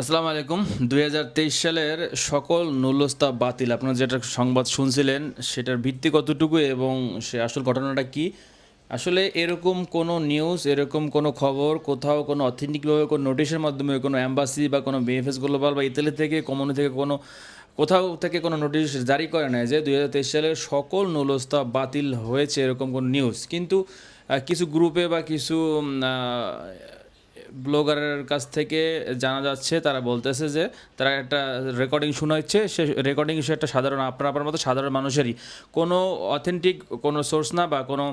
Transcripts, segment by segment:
আসসালামু আলাইকুম। দুই হাজার তেইশ সালের সকল নুলস্তা বাতিল, আপনারা যেটা সংবাদ শুনছিলেন সেটার ভিত্তি কতটুকু এবং সে আসল ঘটনাটা কি? আসলে এরকম কোনো নিউজ এরকম কোনো খবর, কোথাও কোনো অথেন্টিকভাবে কোনো নোটিশের মাধ্যমে, কোনো অ্যাম্বাসি বা কোনো বিএফএস গ্লোবাল বা ইতালি থেকে কমিউনি থেকে কোনো, কোথাও থেকে কোনো নোটিশ জারি করে নেয় যে দুই হাজার তেইশ সালের সকল নুলস্তা বাতিল হয়েছে এরকম কোনো নিউজ কিন্তু কিছু গ্রুপে বা কিছু ব্লগারের কাছ থেকে জানা যাচ্ছে, তারা বলতেছে যে তারা একটা রেকর্ডিং শোনাচ্ছে, সে রেকর্ডিং সে একটা সাধারণ, আপনার আপনার মতো সাধারণ মানুষেরই। কোনো অথেন্টিক কোনো সোর্স না বা কোনো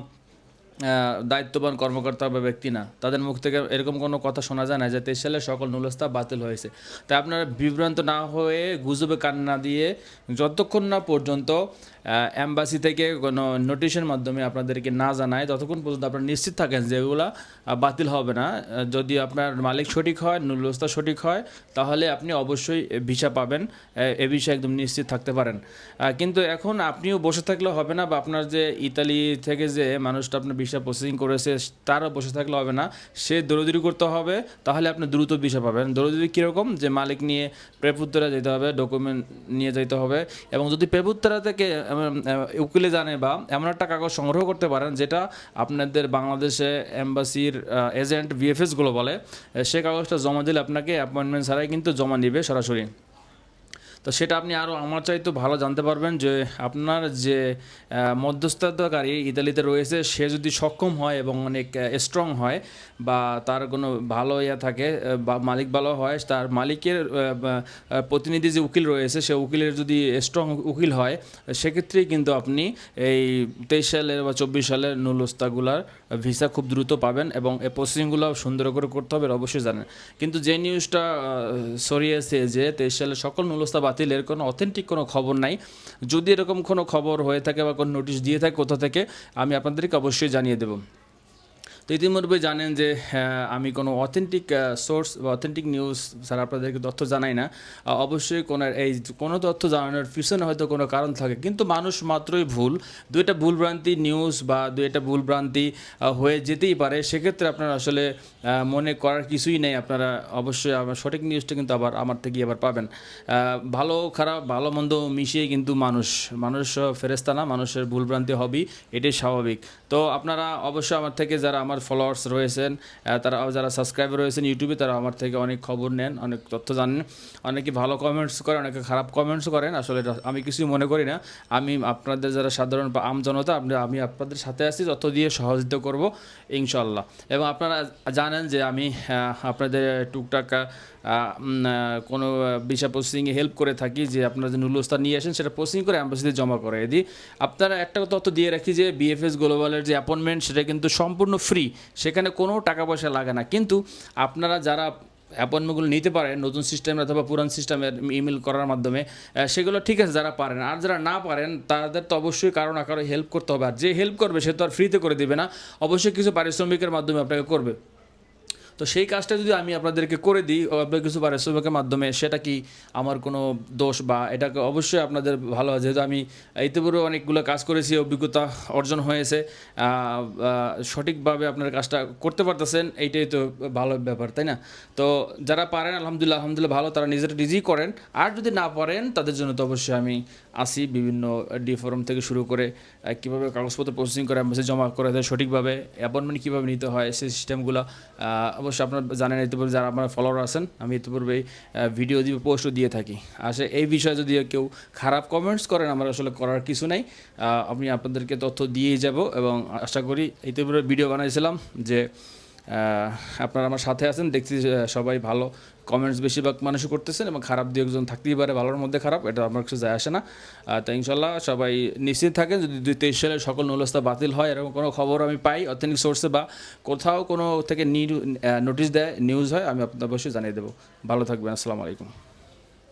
দায়িত্ববান কর্মকর্তা বা ব্যক্তি না। তাদের মুখ থেকে এরকম কোনো কথা শোনা যায় না যে তেইশ সালে সকল নুলস্তা বাতিল হয়েছে। তাই আপনারা বিভ্রান্ত না হয়ে, গুজবে কান না দিয়ে যতক্ষণ না পর্যন্ত অ্যাম্বাসি থেকে কোনো নোটিশের মাধ্যমে আপনাদেরকে না জানায়, ততক্ষণ পর্যন্ত আপনারা নিশ্চিত থাকেন যে এগুলা বাতিল হবে না। যদি আপনার মালিক সঠিক হয় নুলস্তা সঠিক হয়, তাহলে আপনি অবশ্যই ভিসা পাবেন। এ বিষয়ে একদম নিশ্চিত থাকতে পারেন। কিন্তু এখন আপনিও বসে থাকলে হবে না বা আপনার যে ইতালি থেকে যে মানুষটা আপনার ভিসা প্রসেসিং করেছে, তারও বসে থাকলে হবে না। সে দৌড়দৌড়ি করতে হবে, তাহলে আপনি দ্রুত ভিসা পাবেন। দৌড়দৌড়ি কীরকম? যে মালিক নিয়ে প্রেপুত্তরা যেতে হবে ডকুমেন্ট নিয়ে যেতে হবে এবং যদি প্রেপুত্তরা থেকে উকিলে জানে বা এমন একটা কাগজ সংগ্রহ করতে পারেন যেটা আপনাদের বাংলাদেশে এম্বাসির এজেন্ট ভিএফএসগুলো বলে। সে কাগজটা জমা দিলে আপনাকে অ্যাপয়েন্টমেন্ট ছাড়াই কিন্তু জমা নিবে সরাসরি। তো সেটা আপনি আরও আমার চাইতে ভালো জানতে পারবেন যে আপনার যে মধ্যস্থতাকারী ইতালিতে রয়েছে, সে যদি সক্ষম হয় এবং অনেক স্ট্রং হয় বা তার কোনো ভালো ইয়ে থাকে বা মালিক ভালো হয়, তার মালিকের প্রতিনিধি যে উকিল রয়েছে, সে উকিলের যদি স্ট্রং উকিল হয়, সেক্ষেত্রেই কিন্তু আপনি এই তেইশ সালের বা চব্বিশ সালের নুলস্তাগুলার ভিসা খুব দ্রুত পাবেন এবং এই প্রসেসিংগুলো সুন্দর করে করতে হবে অবশ্যই জানেন। কিন্তু যে নিউজটা সরিয়েছে যে, তেইশ সালের সকল নুলস্তা বাতিলের কোনো অথেন্টিক কোনো খবর নাই। যদি এরকম কোনো খবর হয়ে থাকে বা কোনো নোটিশ দিয়ে থাকে কোথা থেকে, আমি আপনাদেরকে অবশ্যই জানিয়ে দেবো। তো ইতিমধ্যে জানেন যে আমি কোনো অথেন্টিক সোর্স বা অথেন্টিক নিউজ ছাড়া আপনাদেরকে তথ্য জানাই না। অবশ্যই কোনো, এই কোনো তথ্য জানানোর পিছনে হয়তো কোনো কারণ থাকে। কিন্তু মানুষ মাত্রই ভুল। দুইটা ভুলভ্রান্তি নিউজ বা দুইটা ভুলভ্রান্তি হয়ে যেতেই পারে। সেক্ষেত্রে আপনারা আসলে মনে করার কিছুই নেই। আপনারা অবশ্যই আমার সঠিক নিউজটা কিন্তু আবার আমার থেকে আবার পাবেন। ভালো খারাপ, ভালো মন্দ মিশিয়ে কিন্তু মানুষ মানুষ ফেরেস্তা না, মানুষের ভুলভ্রান্তি হবেই। এটাই স্বাভাবিক। তো আপনারা অবশ্যই আমার থেকে যারা আমার ফলোয়ার্স রয়েছেন তারা, যারা সাবস্ক্রাইবার রয়েছেন ইউটিউবে তারা আমার থেকে অনেক খবর নেন, অনেক তথ্য জানেন। অনেকে ভালো কমেন্টস করে অনেকে খারাপ কমেন্টস করেন, আসলে আমি কিছুই মনে করি না। আমি আপনাদের যারা সাধারণ বা আম জনতা আমি আপনাদের সাথে আছি তথ্য দিয়ে সহযোগিতা করব ইনশাল্লাহ এবং আপনারা জানেন যে আমি আপনাদের টুকটাক কোনো বিষয় প্রসেসিংয়ে হেল্প করে থাকি, যে আপনারা যে নুলস্তা নিয়ে আসেন, সেটা প্রসেসিং করে অ্যাম্বাসিতে জমা করে দিই। আপনারা একটা তথ্য দিয়ে রাখি যে বিএফএস গ্লোবালের যে অ্যাপয়েন্টমেন্ট সেটা কিন্তু সম্পূর্ণ ফ্রি সেখানে কোনো টাকা পয়সা লাগে না। কিন্তু আপনারা যারা অ্যাপয়েন্টমেন্টগুলো নিতে পারেন, নতুন সিস্টেমে অথবা পুরান সিস্টেমের ইমেল করার মাধ্যমে সেগুলো ঠিক আছে যারা পারেন। আর যারা না পারেন, তাদের তো অবশ্যই কারও না কারও হেল্প করতে হবে। আর যে হেল্প করবে, সে তো আর ফ্রিতে করে দেবে না। অবশ্যই কিছু পারিশ্রমিকের মাধ্যমে আপনাকে করবে। তো সেই কাজটা যদি আমি আপনাদেরকে করে দিই আপনার কিছু পারিশ্রমিকের মাধ্যমে, সেটা কি আমার কোনো দোষ বা এটাকে অবশ্যই আপনাদের ভালো হয় যেহেতু আমি ইতিপূর্বে অনেকগুলো কাজ করেছি, অভিজ্ঞতা অর্জন হয়েছে সঠিকভাবে আপনার কাজটা করতে পারতেছেন, এইটাই তো ভালো ব্যাপার, তাই না? তো যারা পারেন, আলহামদুলিল্লাহ আলহামদুলিল্লাহ ভালো, তারা নিজেরা নিজেই করেন। আর যদি না পারেন, তাদের জন্য তো অবশ্যই আমি আসি বিভিন্ন ডি ফোরাম থেকে শুরু করে কীভাবে কাগজপত্র প্রসেসিং করে জমা করে দেয় সঠিকভাবে অ্যাপয়েন্টমেন্ট কীভাবে নিতে হয়, সেই সিস্টেমগুলো অবশ্যই আপনারা জানেন, ইতিপূর্বে যারা আমার ফলোয়ার আছেন, আমি ইতিপূর্বেই ভিডিও দিয়ে পোস্টও দিয়ে থাকি। আসলে এই বিষয়ে যদি কেউ খারাপ কমেন্টস করেন, আমার আসলে করার কিছু নাই। আমি আপনাদেরকে তথ্য দিয়েই যাব এবং আশা করি ইতিপূর্বে ভিডিও বানাইছিলাম যে আপনারা আমার সাথে আছেন, দেখছি সবাই ভালো। কমেন্টস বেশিরভাগ মানুষই করতেছেন এবং খারাপ দু একজন থাকতেই পারে, ভালোর মধ্যে খারাপ, এটা আমার কিছু যায় আসে না। তো ইনশাল্লাহ সবাই নিশ্চিত থাকেন, যদি দুই তেইশ সালে সকল নলস্তা বাতিল হয়, এরকম কোনো খবর আমি পাই অথেন্টিক সোর্সে বা কোথাও কোনো থেকে নিউ নোটিশ দেয় নিউজ হয়, আমি আপনাদের অবশ্যই জানিয়ে দেবো। ভালো থাকবেন, আসসালামু আলাইকুম।